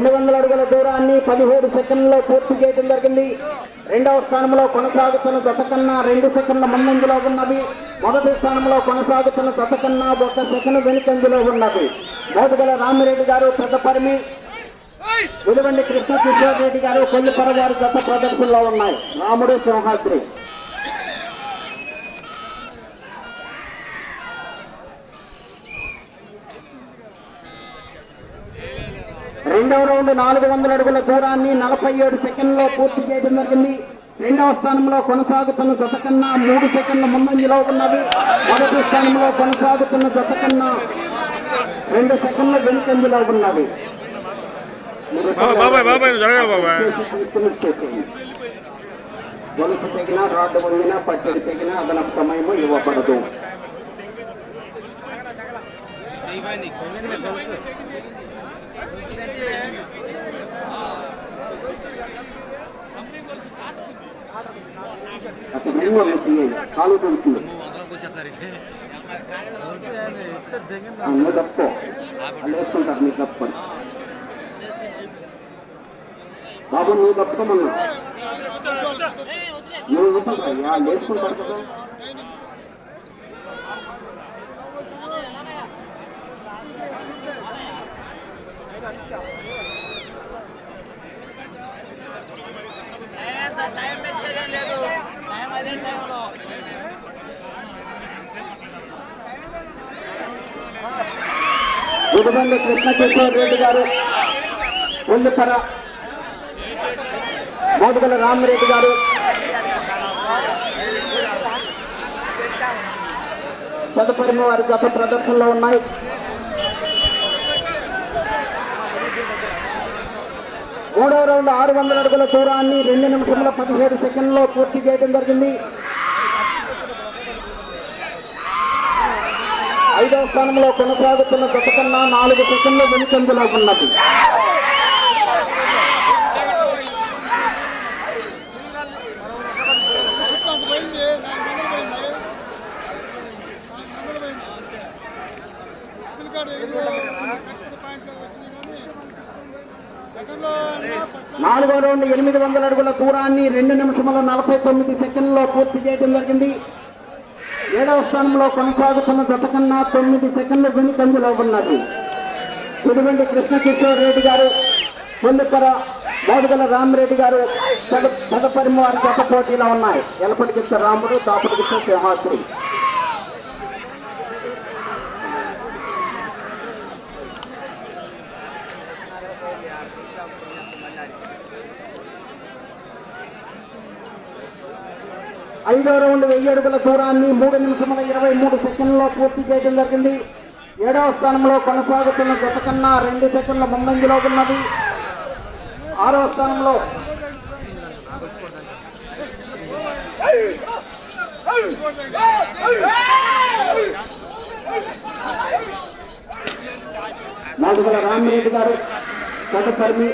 రెండు వందల అడుగుల దూరాన్ని పదిహేడు సెకండ్లో పూర్తి చేయడం జరిగింది. రెండవ స్థానంలో కొనసాగుతున్న జత కన్నా రెండు సెకండ్ల ముందంజలో ఉన్నవి మొదటి స్థానంలో కొనసాగుతున్న జత కన్నా ఒక సెకండ్ వెనుకంజలో ఉన్నవి మోదుగల రామిరెడ్డి గారు పెద్దపరిమి వెలువండి కృష్ణ కిషోర్ రెడ్డి గారు కొల్లిపర గారు జత ప్రదర్శనలో ఉన్నాయి. రాముడు సింహాద్రి. రెండవ రౌండ్ నాలుగు వందల అడుగుల దూరాన్ని నలభై ఏడు సెకండ్లో పూర్తి చేయడం జరిగింది. రెండవ స్థానంలో కొనసాగుతున్న జత కన్నా మూడు సెకండ్ల ముందంజలో ఉన్నవి మొదటి స్థానంలో కొనసాగుతున్న జత కన్నా రెండు సెకండ్ల వెనుకంజలో వచ్చేసేయండి. గొలుసు తెగినా రాడ్డు వంగినా పట్టెడు తెగినా అదనపు సమయము ఇవ్వబడదు. కాలు దొరుకుతుంది నువ్వు తప్పుకో వేసుకుంటారు బాబు నువ్వు తప్పుకోమన్నా నువ్వు వేసుకుంటారు కదా టైం పెంచేదేం లేదు టైం అదే టైంలో గుడిబండి కృష్ణకిషోర్ రెడ్డి గారు ఉల్లిపర మోదుగల రామరెడ్డి గారు. తదుపరి వారి గత ప్రదర్శనలో ఉన్నాయి. మూడవ రౌండ్ ఆరు వందల అడుగుల దూరాన్ని రెండు నిమిషముల పదిహేడు సెకండ్లో పూర్తి చేయడం జరిగింది. ఐదవ స్థానంలో కొనసాగుతున్న గత కన్నా నాలుగు సెకండ్లు వెనుకందులో ఉన్నది. అంత పోయింది సెకండ్లో నాలుగో రౌండ్ ఎనిమిది వందల అడుగుల దూరాన్ని రెండు నిమిషముల నలభై తొమ్మిది సెకండ్లో పూర్తి చేయడం జరిగింది. ఏడవ స్థానంలో కొనసాగుతున్న జత కన్నా తొమ్మిది సెకండ్లు వెనుకంజలో ఉన్నది. తిరువెండి కృష్ణకిషోర్ రెడ్డి గారు పొందుకర మోదుగల రామరెడ్డి గారు తదుపరి వారి జత పోటీలో ఉన్నాయి. ఎలపటికిచ్చ రాముడు దాపటికిచ్చ సింహాద్రి. ఐదో రౌండ్ వెయ్యి అడుగుల దూరాన్ని మూడు నిమిషముల ఇరవై మూడు సెకండ్లో పూర్తి చేయడం జరిగింది. ఏడవ స్థానంలో కొనసాగుతున్న జత కన్నా రెండు సెకండ్ల ముందంజలో ఉన్నది. ఆరవ స్థానంలో నాలుగుల రామిరెడ్డి గారు తదుపరి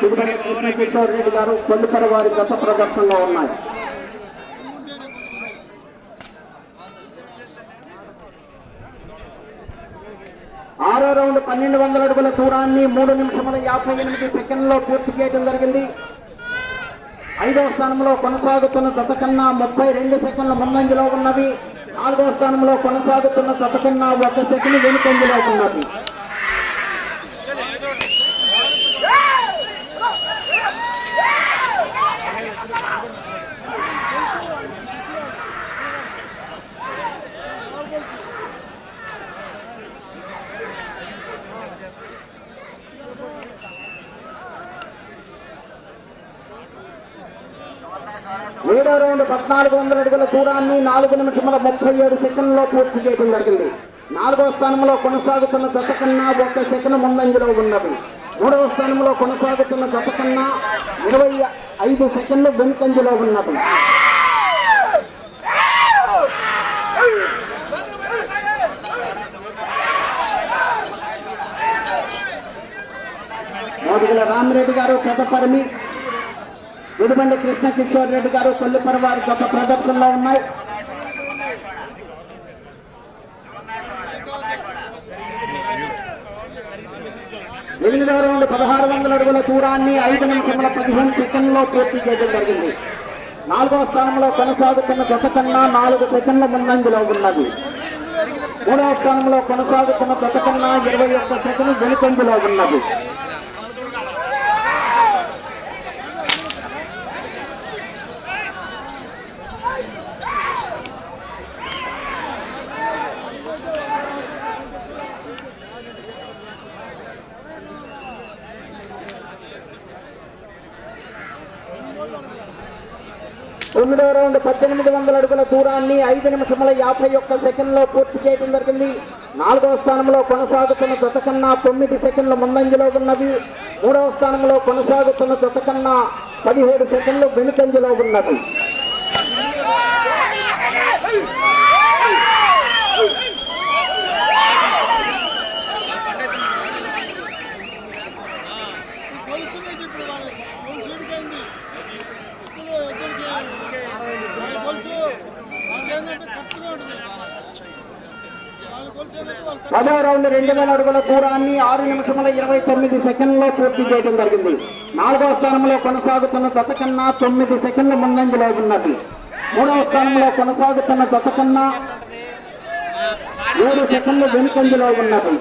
తిరుపతి రెడ్డి గారు కొల్లిపర వారి గత ప్రదర్శనలో ఉన్నాయి. ఆరో రౌండ్ పన్నెండు వందల అడుగుల దూరాన్ని మూడు నిమిషముల యాభై ఎనిమిది సెకండ్లో పూర్తి చేయడం జరిగింది. ఐదవ స్థానంలో కొనసాగుతున్న జత కన్నా ముప్పై రెండు సెకండ్ల ముందంజలో ఉన్నవి. నాలుగవ స్థానంలో కొనసాగుతున్న జత కన్నా ఒక సెకండ్ వెనుకంజలో ఉన్నది. ఏడో రౌండ్ పద్నాలుగు వందల అడుగుల దూరాన్ని నాలుగు నిమిషముల ముప్పై ఏడు సెకండ్లో పూర్తి చేయడం జరిగింది. నాలుగో స్థానంలో కొనసాగుతున్న జత కన్నా ఒక్క సెకండ్ ముందంజలో ఉన్నది. మూడవ స్థానంలో కొనసాగుతున్న జత కన్నా ఇరవై ఐదు సెకండ్లు వెనుకంజలో ఉన్నది. మోదుగుల రామిరెడ్డి గారు పెద్దపరిమి విడుబండి కృష్ణ కిషోర్ రెడ్డి గారు కొల్లిపర వారి గొప్ప ప్రదర్శనలో ఉన్నాయి. ఎనిమిదవ రౌండ్ పదహారు వందల అడుగుల దూరాన్ని ఐదు నిమిషముల పదిహేను సెకండ్లో పూర్తి చేయడం జరిగింది. నాలుగవ స్థానంలో కొనసాగుతున్న జత కన్నా నాలుగు సెకండ్ల ముందంజలో ఉన్నది. మూడవ స్థానంలో కొనసాగుతున్న జత కన్నా ఇరవై ఒక్క సెకండ్ వెనుకంజలో ఉన్నది. తొమ్మిదవ రౌండ్ పద్దెనిమిది వందల అడుగుల దూరాన్ని ఐదు నిమిషముల యాభై ఒక్క సెకండ్లో పూర్తి చేయడం జరిగింది. నాలుగవ స్థానంలో కొనసాగుతున్న జత కన్నా తొమ్మిది సెకండ్ల ముందంజలో ఉన్నవి. మూడవ స్థానంలో కొనసాగుతున్న జత కన్నా పదిహేడు సెకండ్లు వెనుకంజలో ఉన్నవి. గొలుసు ఇప్పుడు వాడు గొలుసు ఇడిపోయింది ఇద్దరు ఇద్దరికి వాళ్ళ గొలుసు వాళ్ళకి ఏంటంటే కరెక్ట్గా ఉంటుంది. పదో రౌండ్ రెండు వేల అడుగుల దూరాన్ని ఆరు నిమిషముల ఇరవై తొమ్మిది సెకండ్లో పూర్తి చేయడం జరిగింది. నాలుగవ స్థానంలో కొనసాగుతున్న జత కన్నా తొమ్మిది సెకండ్ల ముందంజలో ఉన్నది. మూడవ స్థానంలో కొనసాగుతున్న జత కన్నా మూడు సెకండ్లు వెనుకంజలో ఉన్నది.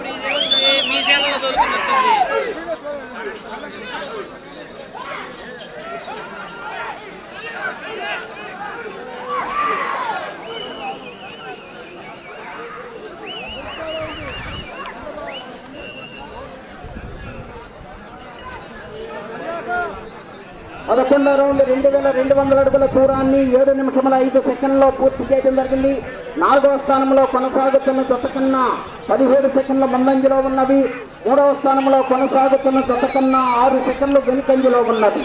పదకొండు రౌండ్ రెండు వేల రెండు వందల అడుగుల దూరాన్ని ఏడు నిమిషముల ఐదు సెకండ్లో పూర్తి చేయడం జరిగింది. నాలుగవ స్థానంలో కొనసాగుతున్న జత కన్నా పదిహేడు సెకండ్ల ముందంజలో ఉన్నవి. మూడవ స్థానంలో కొనసాగుతున్న జత కన్నా ఆరు సెకండ్లు వెనుకంజలో ఉన్నది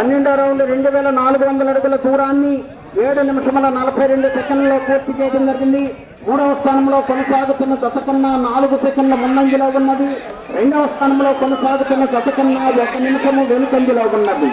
పన్నెండో రౌండ్ రెండు వేల నాలుగు వందల అడుగుల దూరాన్ని ఏడు నిమిషముల నలభై రెండు సెకండ్లలో పూర్తి చేయడం జరిగింది. మూడవ స్థానంలో కొనసాగుతున్న జత కన్నా నాలుగు సెకండ్ల ముందంజలో ఉన్నది. రెండవ స్థానంలో కొనసాగుతున్న జత కన్నా ఒక నిమిషము వెనుకంజలో ఉన్నది.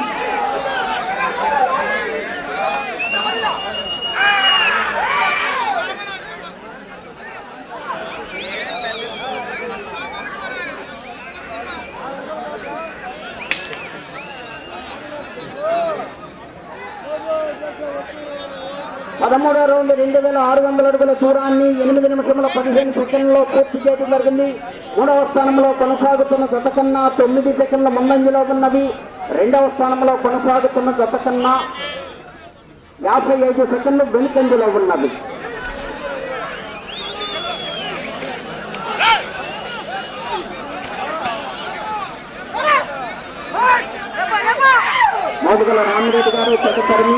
పదమూడో రౌండ్ రెండు వేల ఆరు వందల అడుగుల దూరాన్ని ఎనిమిది నిమిషముల పదిహేను సెకండ్లలో పూర్తి చేయడం జరిగింది. మూడవ స్థానంలో కొనసాగుతున్న జత కన్నా తొమ్మిది సెకండ్ల ముందంజలో ఉన్నవి రెండవ స్థానంలో కొనసాగుతున్న జత కన్నా యాభై ఐదు సెకండ్లు వెనుకంజలో ఉన్నవి మోదుగల రామిరెడ్డి గారు తదుపరి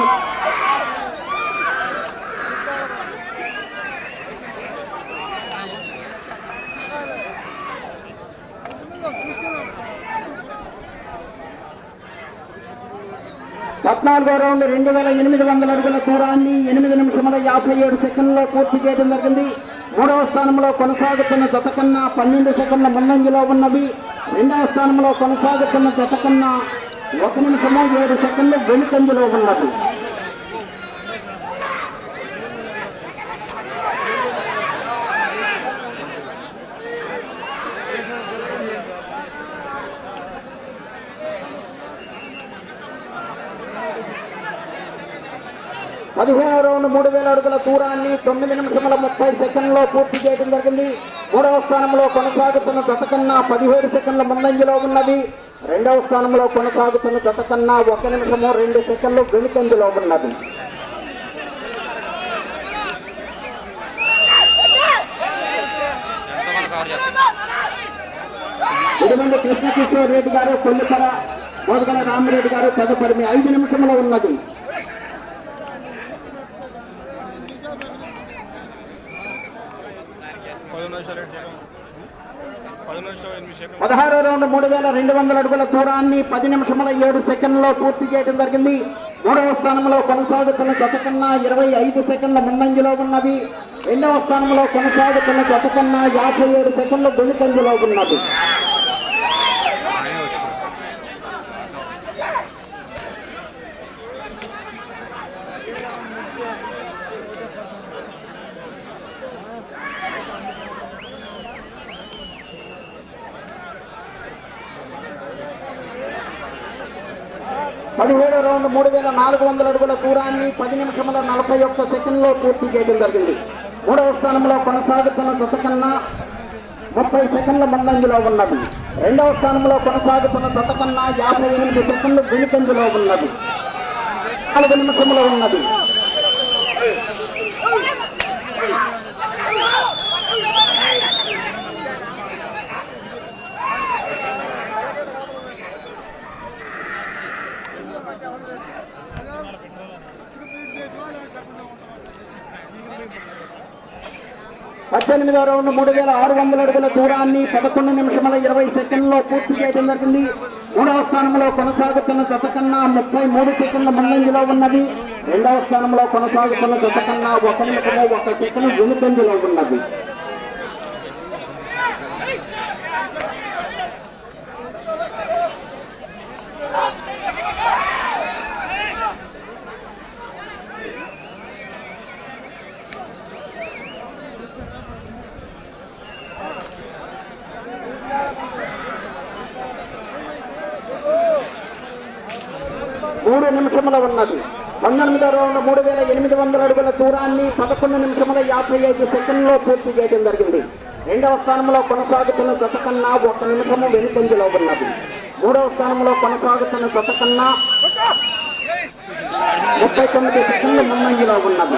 పద్నాలుగో రౌండ్ రెండు వేల ఎనిమిది వందల అడుగుల దూరాన్ని ఎనిమిది నిమిషముల యాభై ఏడు సెకండ్లో పూర్తి చేయడం జరిగింది. మూడవ స్థానంలో కొనసాగుతున్న జత కన్నా పన్నెండు సెకండ్ల ముందంజలో ఉన్నవి. రెండవ స్థానంలో కొనసాగుతున్న జత కన్నా ఒక నిమిషము ఏడు సెకండ్లు వెనుకంజలో ఉన్నది పదిహేను రౌండ్ మూడు వేల అడుగుల దూరాన్ని తొమ్మిది నిమిషముల ముప్పై సెకండ్లో పూర్తి చేయడం జరిగింది. మూడవ స్థానంలో కొనసాగుతున్న జత కన్నా పదిహేడు సెకండ్ల ముందంజలో ఉన్నది. రెండవ స్థానంలో కొనసాగుతున్న జత కన్నా ఒక నిమిషము రెండు సెకండ్లు వెనుకంజలో ఉన్నది. ఇటువంటి కృష్ణకిషోర్ రెడ్డి గారు కొల్లిపర మోదగల రామిరెడ్డి గారు తదుపరి ఐదు నిమిషంలో ఉన్నది పది నిమిషాలు ఏంటి? పది పది నిమిషం ఎనిమిది సెకండ్ పదహారో రౌండ్ మూడు వేల రెండు వందల అడుగుల దూరాన్ని పది నిమిషముల ఏడు సెకండ్లో పూర్తి చేయడం జరిగింది. మూడవ స్థానంలో కొనసాగుతున్న జత కన్నా ఇరవై ఐదు సెకండ్ల ముందంజలో ఉన్నవి. రెండవ స్థానంలో కొనసాగుతున్న జత కన్నా యాభై ఏడు సెకండ్ల వెనుకంజలో ఉన్నది పదిహేడు రౌండ్ మూడు వేల నాలుగు వందల అడుగుల దూరాన్ని పది నిమిషముల నలభై ఒక్క సెకండ్లో పూర్తి చేయడం జరిగింది. మూడవ స్థానంలో కొనసాగుతున్న జత కన్నా ముప్పై సెకండ్ల ముందంజలో ఉన్నది. రెండవ స్థానంలో కొనసాగుతున్న జత కన్నా యాభై ఎనిమిది సెకండ్లు వెనుకంజలో ఉన్నది. నాలుగు నిమిషంలో ఉన్నది. పద్దెనిమిదో రౌండ్ మూడు వేల ఆరు వందల అడుగుల దూరాన్ని పదకొండు నిమిషముల ఇరవై సెకండ్లో పూర్తి చేయడం జరిగింది. మూడవ స్థానంలో కొనసాగుతున్న జత కన్నా ముప్పై మూడు సెకండ్ల ముందంజలో ఉన్నది. రెండవ స్థానంలో కొనసాగుతున్న జత కన్నా ఒక నిమిషము ఒక సెకండ్ వెనుకంజలో ఉన్నది మూడు నిమిషముల ఉన్నది. పంతొమ్మిదో రౌండ్ మూడు వేల ఎనిమిది వందల అడుగుల దూరాన్ని పదకొండు నిమిషముల యాభై ఐదు సెకండ్లో పూర్తి చేయడం జరిగింది. రెండవ స్థానంలో కొనసాగుతున్న జత కన్నా ఒక నిమిషము వెనుకంజలో ఉన్నది. మూడవ స్థానంలో కొనసాగుతున్న జత కన్నా ముప్పై తొమ్మిది సెకండ్లు ముందంజలో ఉన్నది.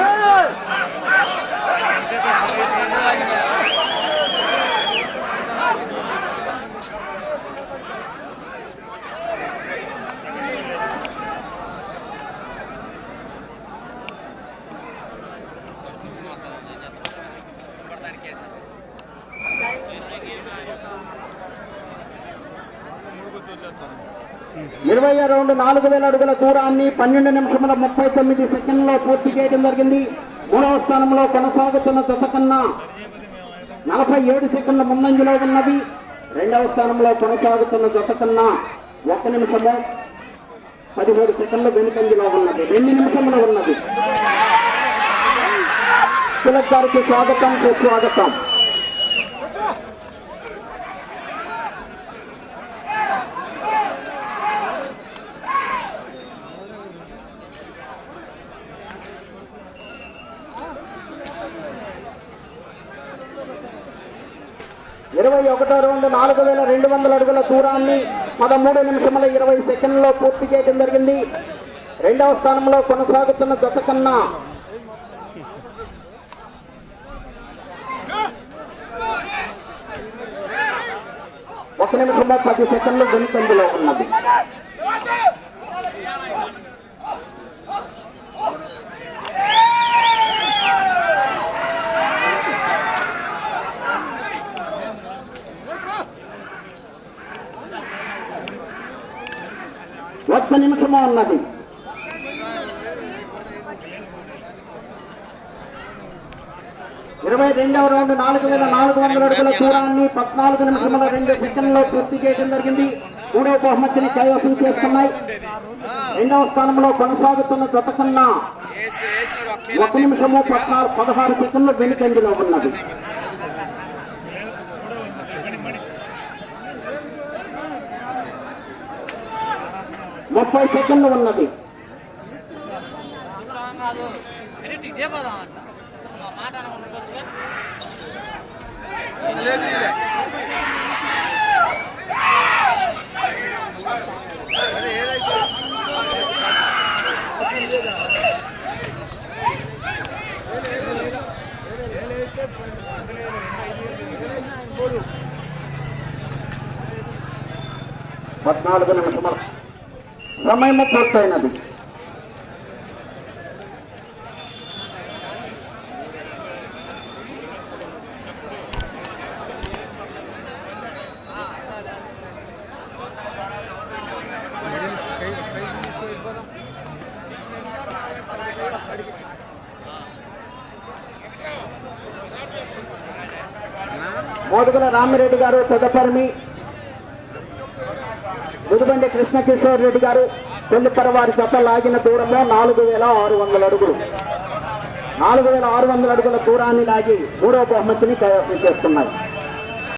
ఇరవై రౌండ్ నాలుగు వేల అడుగుల దూరాన్ని పన్నెండు నిమిషముల ముప్పై తొమ్మిది సెకండ్లో పూర్తి చేయడం జరిగింది. మూడవ స్థానంలో కొనసాగుతున్న జత కన్నా నలభై ఏడు సెకండ్ల ముందంజలో ఉన్నది. రెండవ స్థానంలో కొనసాగుతున్న జత కన్నా ఒక నిమిషము పదిహేడు సెకండ్ల వెనుకంజలో ఉన్నది. రెండు నిమిషంలో ఉన్నది. తిలక్ గారికి స్వాగతం సుస్వాగతం. ఇరవై ఒకటో రౌండ్ నాలుగు వేల రెండు వందల అడుగుల దూరాన్ని పదమూడు నిమిషముల ఇరవై సెకండ్లో పూర్తి చేయడం జరిగింది. రెండవ స్థానంలో కొనసాగుతున్న జత కన్నా ఒక నిమిషంలో పది సెకండ్లు వెనుకందులో ఉన్నది. ఒక్క నిమిషము ఉన్నది. ఇరవై రెండవ రౌండ్ నాలుగు వేల నాలుగు వందల అడుగుల దూరాన్ని పద్నాలుగు నిమిషముల రెండు సెకండ్లో పూర్తి చేయడం జరిగింది. మూడవ బహుమతిని కైవసం చేసుకున్నాయి రెండవ స్థానంలో కొనసాగుతున్న జత కన్నా ఒక నిమిషము పద్నాలుగు పదహారు సెకండ్లు వెనుకంజలో ఉన్నది. ముప్పై సెకండ్లు ఉన్నది. పద్నాలుగు నిమిషములు సమయము పూర్తయినది. మోదుగుల రామిరెడ్డి గారు తదుపరి ముదుబండి కృష్ణకిషోర్ రెడ్డి గారు తొలిపర వారి జత లాగిన దూరంలో నాలుగు వేల ఆరు వందల అడుగులు. నాలుగు వేల ఆరు వందల అడుగుల దూరాన్ని లాగి మూడో బహుమతిని కైవసం చేస్తున్నాయి.